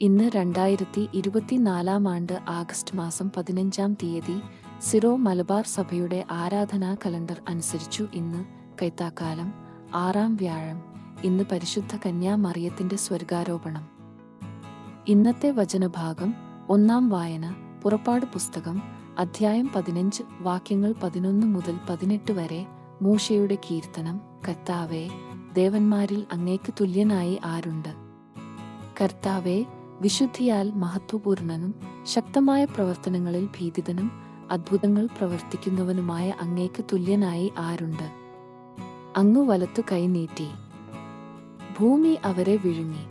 ഇന്ന് രണ്ടായിരത്തി ഇരുപത്തിനാലാം ആണ്ട് ആഗസ്റ്റ് മാസം പതിനഞ്ചാം തീയതി സിറോ മലബാർ സഭയുടെ ആരാധനാ കലണ്ടർ അനുസരിച്ചു ഇന്ന് കൈത്താക്കാലം ആറാം വ്യാഴം ഇന്ന് പരിശുദ്ധ കന്യാമറിയത്തിന്റെ സ്വർഗാരോപണം. ഇന്നത്തെ വചനഭാഗം ഒന്നാം വായന പുറപ്പാട് പുസ്തകം അധ്യായം പതിനഞ്ച് വാക്യങ്ങൾ പതിനൊന്ന് മുതൽ പതിനെട്ട് വരെ മൂഷയുടെ കീർത്തനം. കർത്താവേ ദേവന്മാരിൽ അങ്ങേക്ക് തുല്യനായി ആരുണ്ട്? കർത്താവെ വിശുദ്ധിയാൽ മഹത്വപൂർണനും ശക്തമായ പ്രവർത്തനങ്ങളിൽ ഭീതിതനും അത്ഭുതങ്ങൾ പ്രവർത്തിക്കുന്നവനുമായ അങ്ങേക്ക് തുല്യനായി ആരുണ്ട്? അങ്ങു വലത്തു കൈനീട്ടി ഭൂമി അവരെ വിഴുങ്ങി.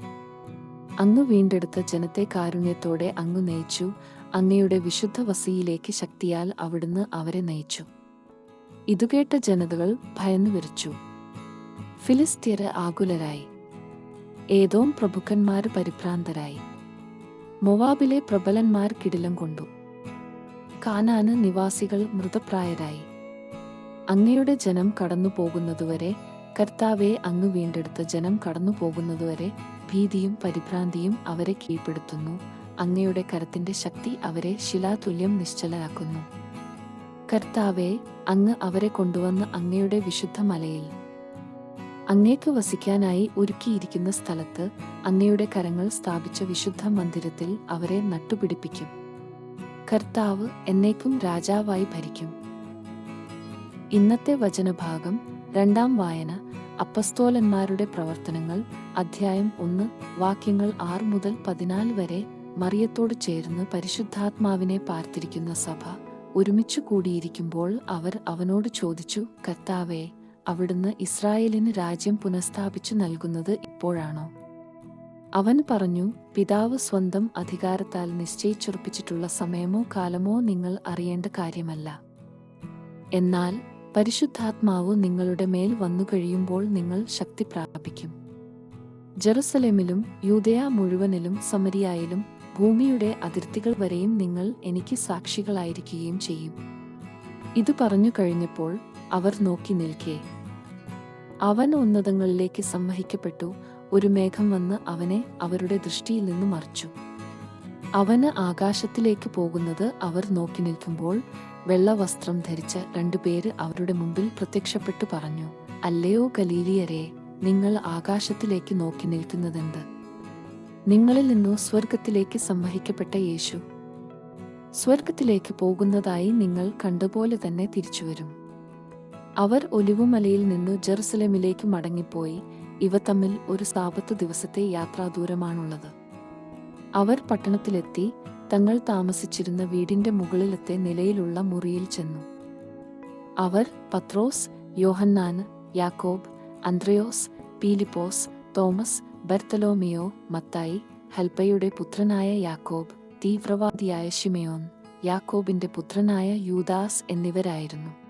അങ്ങു വീണ്ടെടുത്ത ജനത്തെ കാരുണ്യത്തോടെ അങ്ങു നയിച്ചു. അങ്ങയുടെ വിശുദ്ധ വസിയിലേക്ക് ശക്തിയാൽ അവിടുന്ന് അവരെ നയിച്ചു. ഇതുകേട്ട ജനതകൾ ഭയന്നു വിറച്ചു. ഫിലിസ്തീര് ആകുലരായി. ഏതോം പ്രഭുക്കന്മാർ പരിഭ്രാന്തരായി. മൊവാബിലെ പ്രബലന്മാർ കിടിലം കൊണ്ടു. കാനാന് നിവാസികൾ മൃതപ്രായരായി. അങ്ങയുടെ ജനം കടന്നു പോകുന്നതുവരെ കർത്താവെ അങ്ങ് വീണ്ടെടുത്ത ജനം കടന്നു പോകുന്നതുവരെ ഭീതിയും പരിഭ്രാന്തിയും അവരെ കീഴ്പ്പെടുത്തുന്നു. അങ്ങയുടെ കരത്തിന്റെ ശക്തി അവരെ ശിലാതുല്യം നിശ്ചലരാക്കുന്നു. കർത്താവെ അങ്ങ് അവരെ കൊണ്ടുവന്ന് അങ്ങയുടെ വിശുദ്ധ മലയിൽ അങ്ങേക്ക് വസിക്കാനായി ഒരുക്കിയിരിക്കുന്ന സ്ഥലത്ത് അങ്ങയുടെ കരങ്ങൾ സ്ഥാപിച്ച വിശുദ്ധ മന്ദിരത്തിൽ അവരെ നട്ടുപിടിപ്പിക്കും. കർത്താവ് എന്നേക്കും രാജാവായി ഭരിക്കും. ഇന്നത്തെ വചനഭാഗം രണ്ടാം വായന അപ്പസ്തോലന്മാരുടെ പ്രവർത്തനങ്ങൾ അധ്യായം ഒന്ന് വാക്യങ്ങൾ ആറ് മുതൽ പതിനാല് വരെ മറിയത്തോട് ചേർന്ന് പരിശുദ്ധാത്മാവിനെ പാർത്തിരിക്കുന്ന സഭ ഒരുമിച്ചു കൂടിയിരിക്കുമ്പോൾ അവർ അവനോട് ചോദിച്ചു കർത്താവേ അവിടുന്ന് ഇസ്രായേലിന് രാജ്യം പുനഃസ്ഥാപിച്ചു നൽകുന്നത് ഇപ്പോഴാണോ? അവൻ പറഞ്ഞു പിതാവ് സ്വന്തം അധികാരത്താൽ നിശ്ചയിച്ചുറപ്പിച്ചിട്ടുള്ള സമയമോ കാലമോ നിങ്ങൾ അറിയേണ്ട കാര്യമല്ല. എന്നാൽ പരിശുദ്ധാത്മാവ് നിങ്ങളുടെ മേൽ വന്നു കഴിയുമ്പോൾ നിങ്ങൾ ശക്തി പ്രാപിക്കും. ജെറുസലേമിലും യൂതയ മുഴുവനിലും സമരിയായാലും ഭൂമിയുടെ അതിർത്തികൾ വരെയും നിങ്ങൾ എനിക്ക് സാക്ഷികളായിരിക്കുകയും ചെയ്യും ഇത് പറഞ്ഞു കഴിഞ്ഞപ്പോൾ അവർ നോക്കി നിൽക്കേ. അവൻ ഉന്നതങ്ങളിലേക്ക് സംവഹിക്കപ്പെട്ടു ഒരു മേഘം വന്ന് അവനെ അവരുടെ ദൃഷ്ടിയിൽ നിന്ന് മറിച്ചു. അവന് ആകാശത്തിലേക്ക് പോകുന്നത് അവർ നോക്കി നിൽക്കുമ്പോൾ വെള്ളവസ്ത്രം ധരിച്ച രണ്ടുപേര് അവരുടെ മുമ്പിൽ പ്രത്യക്ഷപ്പെട്ടു പറഞ്ഞു അല്ലയോ ഗലീലിയരെ നിങ്ങൾ ആകാശത്തിലേക്ക് നോക്കി നിൽക്കുന്നതെന്ത്? നിങ്ങളിൽ നിന്നു സ്വർഗത്തിലേക്ക് സംവഹിക്കപ്പെട്ട യേശു. സ്വർഗത്തിലേക്ക് പോകുന്നതായി നിങ്ങൾ കണ്ടുപോലെ തന്നെ തിരിച്ചുവരും. അവർ ഒലിവുമലയിൽ നിന്നു ജെറുസലേമിലേക്ക് മടങ്ങിപ്പോയി. ഇവ തമ്മിൽ ഒരു സാപത്ത് ദിവസത്തെ യാത്രാദൂരമാണുള്ളത്. അവർ പട്ടണത്തിലെത്തി തങ്ങൾ താമസിച്ചിരുന്ന വീടിന്റെ മുകളിലത്തെ നിലയിലുള്ള മുറിയിൽ ചെന്നു. അവർ പത്രോസ് യോഹന്നാൻ യാക്കോബ് അന്ത്രയോസ് പീലിപ്പോസ് തോമസ് ബർത്തലോമിയോ മത്തായി ഹൽപ്പയുടെ പുത്രനായ യാക്കോബ് തീവ്രവാദിയായ ഷിമയോൻ യാക്കോബിന്റെ പുത്രനായ യൂദാസ് എന്നിവരായിരുന്നു.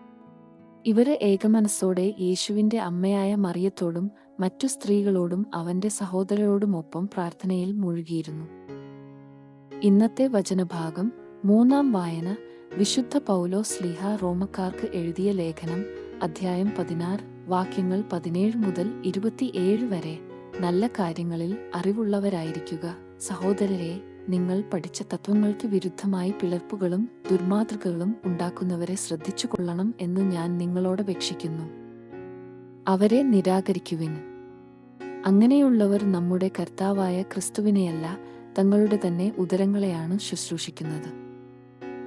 ഇവർ ഏകമനസ്സോടെ യേശുവിന്റെ അമ്മയായ മറിയത്തോടും മറ്റു സ്ത്രീകളോടും അവന്റെ സഹോദരരോടുമൊപ്പം പ്രാർത്ഥനയിൽ മുഴുകിയിരുന്നു. ഇന്നത്തെ വചനഭാഗം മൂന്നാം വായന വിശുദ്ധ പൗലോ സ്ലിഹ റോമക്കാർക്ക് എഴുതിയ ലേഖനം അധ്യായം പതിനാറ് വാക്യങ്ങൾ പതിനേഴ് മുതൽ ഇരുപത്തിയേഴ് വരെ നല്ല കാര്യങ്ങളിൽ അറിവുള്ളവരായിരിക്കുക. സഹോദരരെ നിങ്ങൾ പഠിച്ച തത്വങ്ങൾക്ക് വിരുദ്ധമായി പിളർപ്പുകളും ദുർമാതൃകകളും ഉണ്ടാക്കുന്നവരെ ശ്രദ്ധിച്ചു കൊള്ളണം എന്ന് ഞാൻ നിങ്ങളോട് അപേക്ഷിക്കുന്നു. അവരെ നിരാകരിക്കുവിൻ. അങ്ങനെയുള്ളവർ നമ്മുടെ കർത്താവായ ക്രിസ്തുവിനെയല്ല തങ്ങളുടെ തന്നെ ഉദരങ്ങളെയാണ് ശുശ്രൂഷിക്കുന്നത്.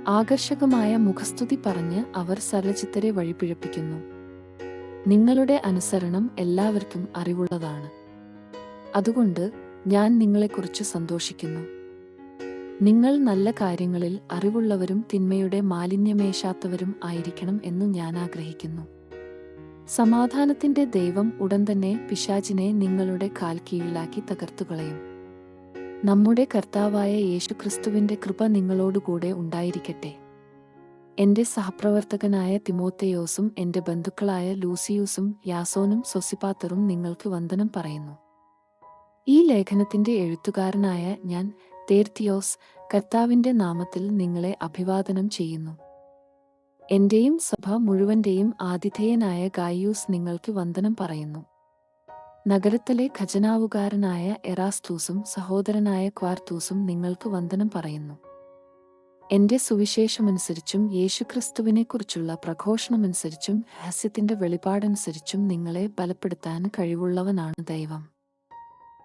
ആകർഷകമായ മുഖസ്തുതി പറഞ്ഞ് അവർ സരളചിത്തരെ വഴിപിഴപ്പിക്കുന്നു. നിങ്ങളുടെ അനുസരണം എല്ലാവർക്കും അറിവുള്ളതാണ്. അതുകൊണ്ട് ഞാൻ നിങ്ങളെക്കുറിച്ച് സന്തോഷിക്കുന്നു. നിങ്ങൾ നല്ല കാര്യങ്ങളിൽ അറിവുള്ളവരും തിന്മയുടെ മാലിന്യമേശാത്തവരും ആയിരിക്കണം എന്ന് ഞാൻ ആഗ്രഹിക്കുന്നു. സമാധാനത്തിന്റെ ദൈവം ഉടൻ തന്നെ പിശാചിനെ നിങ്ങളുടെ കാൽ കീഴിലാക്കി തകർത്തുകളയും. നമ്മുടെ കർത്താവായ യേശുക്രിസ്തുവിന്റെ കൃപ നിങ്ങളോടുകൂടെ ഉണ്ടായിരിക്കട്ടെ. എന്റെ സഹപ്രവർത്തകനായ തിമോത്തയോസും എന്റെ ബന്ധുക്കളായ ലൂസിയൂസും യാസോനും സൊസിപാത്തറും നിങ്ങൾക്ക് വന്ദനം പറയുന്നു. ഈ ലേഖനത്തിന്റെ എഴുത്തുകാരനായ ഞാൻ തേർത്തിയോസ് കർത്താവിന്റെ നാമത്തിൽ നിങ്ങളെ അഭിവാദനം ചെയ്യുന്നു. എന്റെയും സഭ മുഴുവന്റെയും ആതിഥേയനായ ഗായൂസ് നിങ്ങൾക്ക് വന്ദനം പറയുന്നു. നഗരത്തിലെ ഖജനാവുകാരനായ എറാസ്തൂസും സഹോദരനായ ക്വാർത്തൂസും നിങ്ങൾക്ക് വന്ദനം പറയുന്നു. എന്റെ സുവിശേഷമനുസരിച്ചും യേശുക്രിസ്തുവിനെക്കുറിച്ചുള്ള പ്രഘോഷണമനുസരിച്ചും ഹസ്യത്തിന്റെ വെളിപാടനുസരിച്ചും നിങ്ങളെ ബലപ്പെടുത്താൻ കഴിവുള്ളവനാണ് ദൈവം.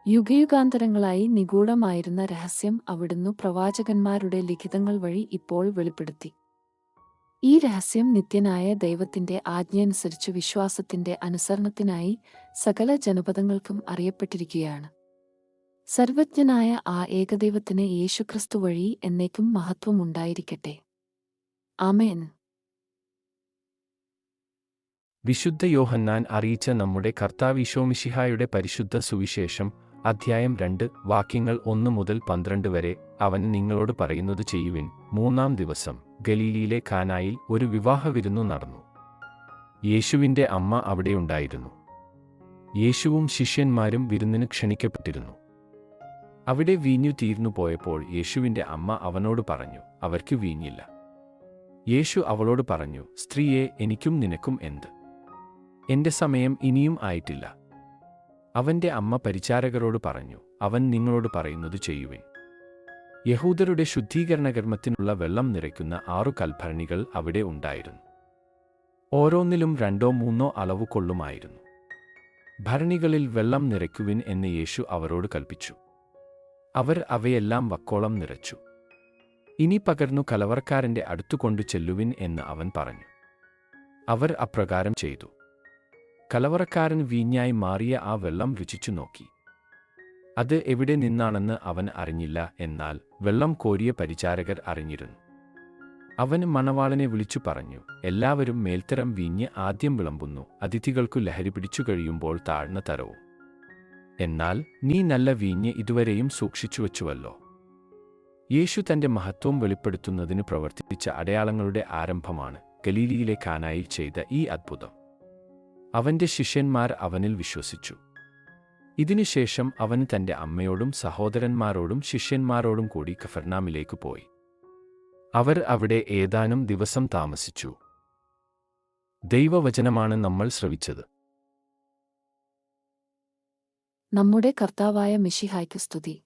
യുഗയുഗാന്തരങ്ങളായി നിഗൂഢമായിരുന്ന രഹസ്യം അവിടുന്ന് പ്രവാചകന്മാരുടെ ലിഖിതങ്ങൾ വഴി ഇപ്പോൾ വെളിപ്പെടുത്തി. ഈ രഹസ്യം നിത്യനായ ദൈവത്തിന്റെ ആജ്ഞയനുസരിച്ച് വിശ്വാസത്തിന്റെ അനുസരണത്തിനായി സകല ജനപദങ്ങൾക്കും അറിയപ്പെട്ടിരിക്കുകയാണ്. സർവജ്ഞനായ ആ ഏകദൈവത്തിന് യേശുക്രിസ്തു വഴി എന്നേക്കും മഹത്വമുണ്ടായിരിക്കട്ടെ ആമേൻ. വിശുദ്ധ യോഹന്നാൻ അറിയിച്ച നമ്മുടെ കർത്താവിശോമിഷിഹായുടെ പരിശുദ്ധ സുവിശേഷം അധ്യായം രണ്ട്. വാക്യങ്ങൾ ഒന്ന് മുതൽ പന്ത്രണ്ട് വരെ അവൻ നിങ്ങളോട് പറയുന്നത് ചെയ്യുവിൻ. മൂന്നാം ദിവസം ഗലീലിയിലെ ഖാനായിൽ ഒരു വിവാഹ വിരുന്നു നടന്നു. യേശുവിന്റെ അമ്മ അവിടെയുണ്ടായിരുന്നു യേശുവും ശിഷ്യന്മാരും വിരുന്നിന് ക്ഷണിക്കപ്പെട്ടിരുന്നു. അവിടെ വീഞ്ഞു തീർന്നു പോയപ്പോൾ യേശുവിന്റെ അമ്മ അവനോട് പറഞ്ഞു അവർക്ക് വീഞ്ഞില്ല. യേശു അവളോട് പറഞ്ഞു സ്ത്രീയെ എനിക്കും നിനക്കും എന്ത്? എന്റെ സമയം ഇനിയും ആയിട്ടില്ല. അവന്റെ അമ്മ പരിചാരകരോട് പറഞ്ഞു അവൻ നിങ്ങളോട് പറയുന്നത് ചെയ്യുവിൻ. യഹൂദരുടെ ശുദ്ധീകരണകർമ്മത്തിനുള്ള വെള്ളം നിറയ്ക്കുന്ന ആറു കൽഭരണികൾ അവിടെ ഉണ്ടായിരുന്നു. ഓരോന്നിലും രണ്ടോ മൂന്നോ അളവ് കൊള്ളുമായിരുന്നു. ഭരണികളിൽ വെള്ളം നിറയ്ക്കുവിൻ എന്ന് യേശു അവരോട് കൽപ്പിച്ചു. അവർ അവയെല്ലാം വക്കോളം നിറച്ചു. ഇനി പകർന്നു കലവർക്കാരന്റെ അടുത്തു കൊണ്ടു ചെല്ലുവിൻ എന്ന് അവൻ പറഞ്ഞു. അവർ അപ്രകാരം ചെയ്തു. കലവറക്കാരൻ വീഞ്ഞായി മാറിയ ആ വെള്ളം രുചിച്ചു നോക്കി. അത് എവിടെ നിന്നാണെന്ന് അവൻ അറിഞ്ഞില്ല എന്നാൽ വെള്ളം കോരിയ പരിചാരകർ അറിഞ്ഞിരുന്നു. അവൻ മണവാളനെ വിളിച്ചു പറഞ്ഞു എല്ലാവരും മേൽത്തരം വീഞ്ഞ് ആദ്യം വിളമ്പുന്നു അതിഥികൾക്കു ലഹരി പിടിച്ചു കഴിയുമ്പോൾ താഴ്ന്ന തരവും. എന്നാൽ നീ നല്ല വീഞ്ഞ് ഇതുവരെയും സൂക്ഷിച്ചുവച്ചുവല്ലോ യേശു തന്റെ മഹത്വം വെളിപ്പെടുത്തുന്നതിന് പ്രവർത്തിച്ച അടയാളങ്ങളുടെ ആരംഭമാണ് ഗലീലിയിലെ കാനായി ചെയ്ത ഈ അദ്ഭുതം അവന്റെ ശിഷ്യന്മാർ അവനിൽ വിശ്വസിച്ചു. ഇതിനുശേഷം അവൻ തന്റെ അമ്മയോടും സഹോദരന്മാരോടും ശിഷ്യന്മാരോടും കൂടി കഫർനാമിലേക്ക് പോയി. അവർ അവിടെ ഏതാനും ദിവസം താമസിച്ചു. ദൈവവചനമാണ് നമ്മൾ ശ്രവിച്ചത്. നമ്മുടെ കർത്താവായ മിഷിഹായ്ക്ക് സ്തുതി.